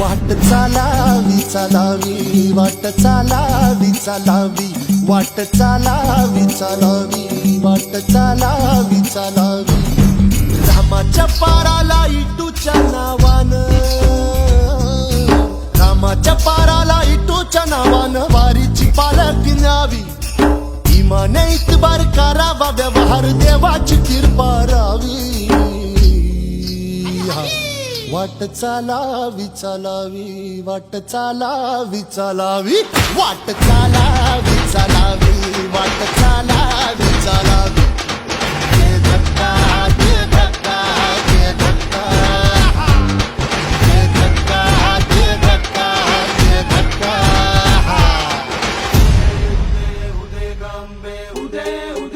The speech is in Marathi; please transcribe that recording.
वाट चालावी चालावी वाट चालावी चालावी. वाट चालावी चालावी वाट चालावी चालावी. रामाच्या पाराला इटूच्या नावानं रामाच्या पाराला इटूच्या नावानं वारीची पालक न्यावी. इमाने इतबार करावा व्यवहार देवाची कृपा. वाट चालावी चालावी वाट चालावी चालावी. वाट चालावी चालावी वाट चालावी चालावी. उदे उदे